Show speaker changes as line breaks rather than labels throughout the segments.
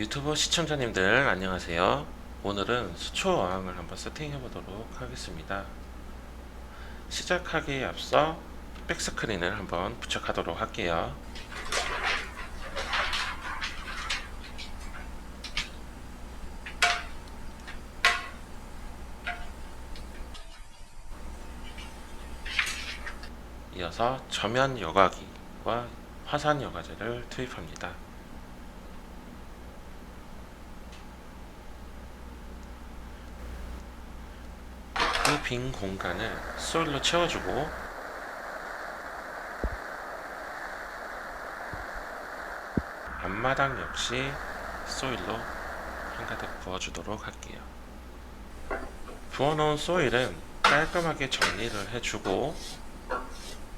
유튜브 시청자님들 안녕하세요. 오늘은 수초 어항을 한번 세팅해 보도록 하겠습니다. 시작하기에 앞서 백스크린을 한번 부착하도록 할게요. 이어서 저면 여과기와 화산 여과제를 투입합니다. 그빈 공간을 소일로 채워주고 앞마당 역시 소일로 한가득 부어주도록 할게요. 부어놓은 소일은 깔끔하게 정리를 해주고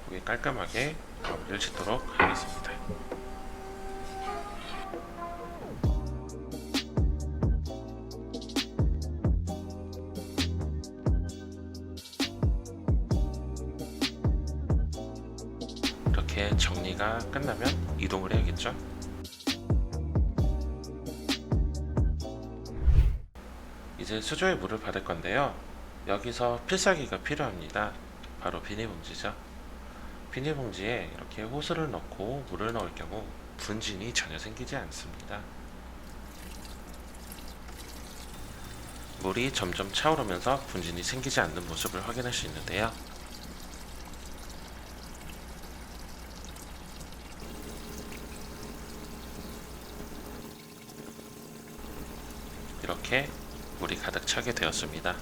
거기 깔끔하게 마무리를 짓도록 하겠습니다. 이렇게 정리가 끝나면 이동을 해야겠죠? 이제 수조에 물을 받을 건데요. 여기서 필살기가 필요합니다. 바로 비닐봉지죠. 비닐봉지에 이렇게 호스를 넣고 물을 넣을 경우 분진이 전혀 생기지 않습니다. 물이 점점 차오르면서 분진이 생기지 않는 모습을 확인할 수 있는데요. 이렇게 물이 가득 차게 되었습니다.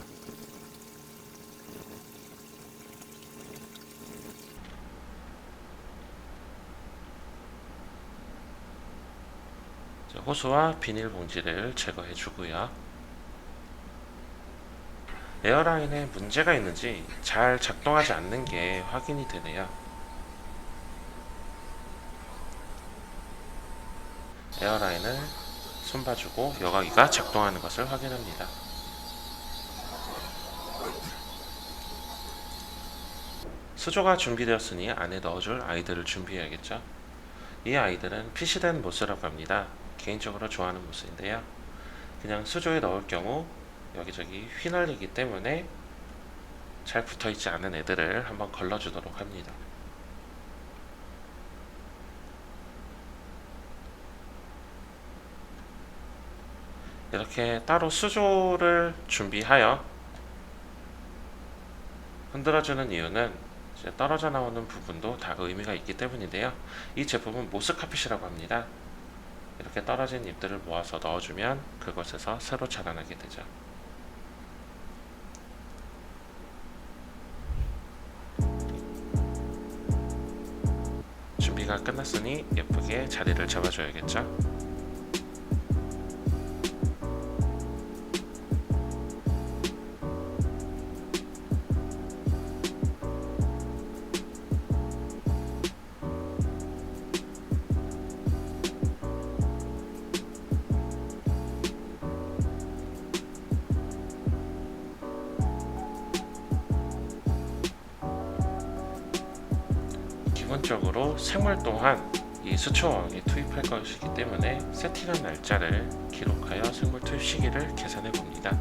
자, 호수와 비닐봉지를 제거해 주고요. 에어라인에 문제가 있는지 잘 작동하지 않는 게 확인이 되네요. 에어라인을 손봐주고 여과기가 작동하는 것을 확인합니다. 수조가 준비되었으니 안에 넣어줄 아이들을 준비해야겠죠. 이 아이들은 피시된 모스라고 합니다. 개인적으로 좋아하는 모스인데요. 그냥 수조에 넣을 경우 여기저기 휘날리기 때문에 잘 붙어있지 않은 애들을 한번 걸러주도록 합니다. 이렇게 따로 수조를 준비하여 흔들어주는 이유는 떨어져 나오는 부분도 다 의미가 있기 때문인데요. 이 제품은 모스카핏이라고 합니다. 이렇게 떨어진 잎들을 모아서 넣어주면 그곳에서 새로 자라나게 되죠. 준비가 끝났으니 예쁘게 자리를 잡아줘야겠죠. 기본적으로 생물 또한 이 수초왕에 투입할 것이기 때문에 세팅한 날짜를 기록하여 생물 투입 시기를 계산해 봅니다.